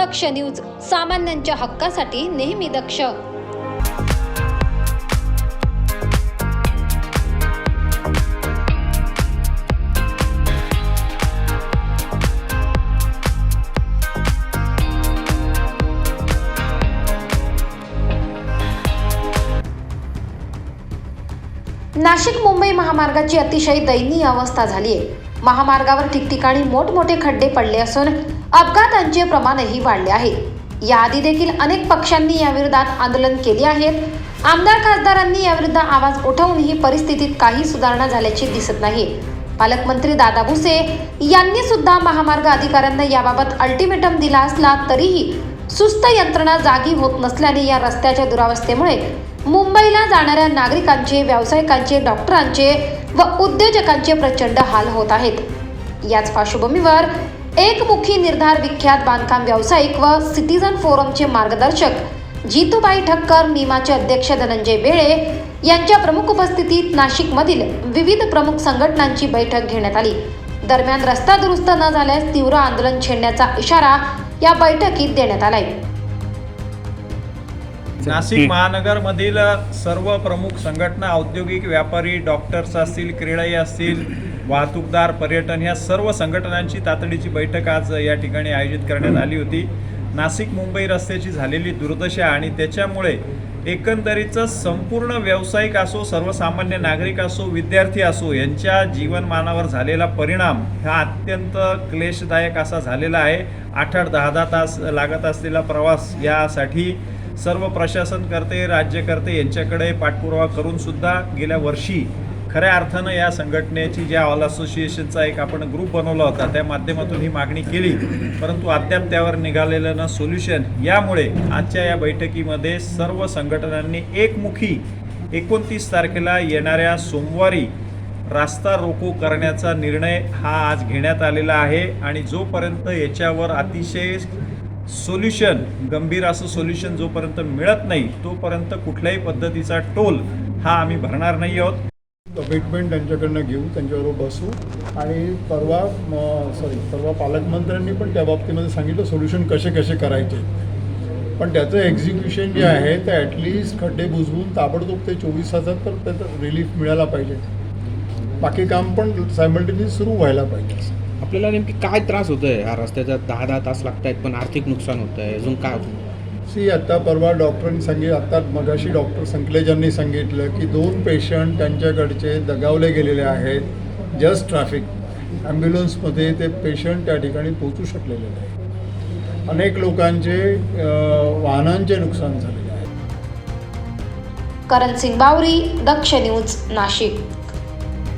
दक्ष news सामान्यांच्या हक्कासाठी नेहमी दक्ष. नाशिक मुंबई महामार्गाची अतिशय दयनीय अवस्था झाली आहे महामार्गावर ठिकठिकाणी मोठमोठे खड्डे पडले असून अपघातांचे प्रमाणही वाढले आहे. याआधी देखील अनेक पक्षांनी याविरोधात आंदोलन केले आहेत. आमदार खासदारांनी याविरुद्ध आवाज उठवूनही परिस्थितीत काही सुधारणा झाल्याची दिसत नाही. पालकमंत्री दादा भुसे यांनी सुद्धा महामार्ग अधिकाऱ्यांना याबाबत अल्टिमेटम दिला असला तरीही सुस्त यंत्रणा जागी होत नसल्याने या रस्त्याच्या दुरावस्थेमुळे मुंबईला जाणाऱ्या नागरिकांचे व्यावसायिकांचे डॉक्टरांचे व उद्योजकांचे प्रचंड हाल होत आहेत. याच पार्श्वभूमीवर एकमुखी निर्धार विख्यात बांधकाम व्यावसायिक व सिटीझन फोरमचे मार्गदर्शक जितूबाई ठक्कर निमाचे अध्यक्ष धनंजय बेळे यांच्या प्रमुख उपस्थितीत नाशिकमधील विविध प्रमुख संघटनांची बैठक घेण्यात आली. दरम्यान रस्ता दुरुस्त न झाल्यास तीव्र आंदोलन छेडण्याचा इशारा या बैठकीत देण्यात आलाय. नाशिक महानगरमधील सर्व प्रमुख संघटना औद्योगिक व्यापारी डॉक्टर्स असतील क्रीडाई असतील वाहतूकदार पर्यटन ह्या सर्व संघटनांची तातडीची बैठक आज या ठिकाणी आयोजित करण्यात आली होती. नाशिक मुंबई रस्त्याची झालेली दुर्दशा आणि त्याच्यामुळे एकंदरीतच संपूर्ण व्यावसायिक असो सर्वसामान्य नागरिक असो विद्यार्थी असो यांच्या जीवनमानावर झालेला परिणाम हा अत्यंत क्लेशदायक असा झालेला आहे. आठ आठ दहा दहा तास लागत असलेला प्रवास यासाठी सर्व प्रशासनकर्ते राज्यकर्ते यांच्याकडे पाठपुरावा करूनसुद्धा गेल्या वर्षी खऱ्या अर्थानं या संघटनेची ज्या ऑल असोसिएशनचा एक आपण ग्रुप बनवला होता त्या माध्यमातून ही मागणी केली. परंतु अद्याप त्यावर निघालेलं ना सोल्युशन. यामुळे आजच्या या बैठकीमध्ये सर्व संघटनांनी एकमुखी एकोणतीस तारखेला येणाऱ्या सोमवारी रास्ता रोको करण्याचा निर्णय हा आज घेण्यात आलेला आहे आणि जोपर्यंत याच्यावर अतिशय सोल्युशन गंभीर असं सोल्युशन जोपर्यंत मिळत नाही तोपर्यंत कुठल्याही पद्धतीचा टोल हा आम्ही भरणार नाही आहोत. कमिटमेंट त्यांच्याकडनं घेऊ त्यांच्याबरोबर बसू. आणि परवा सॉरी परवा पालकमंत्र्यांनी पण त्या बाबतीमध्ये सांगितलं सोल्युशन कसे कसे करायचे. पण त्याचं एक्झिक्युशन जे आहे ते ॲटलिस्ट खड्डे बुजवून ताबडतोब ते चोवीस तासात तर त्याचं रिलीफ मिळायला पाहिजे. बाकी काम पण सायमल्टेनियस सुरू व्हायला पाहिजे आपल्याला नेमकी काय त्रास होतोय? हा रस्त्याचा दहा दहा तास लागतायत पण आर्थिक नुकसान होत आहे अजून काय? होतं सी आत्ता परवा डॉक्टरांनी सांगितलं आत्ता मगाशी डॉक्टर संकलेजांनी सांगितलं की दोन पेशंट त्यांच्याकडचे दगावले गेलेले आहेत जस्ट ट्रॅफिक ॲम्ब्युलन्समध्ये ते पेशंट त्या ठिकाणी पोचू शकलेले नाही अनेक लोकांचे वाहनांचे नुकसान झालेले आहे. करण सिंग बावरी दक्ष न्यूज नाशिक.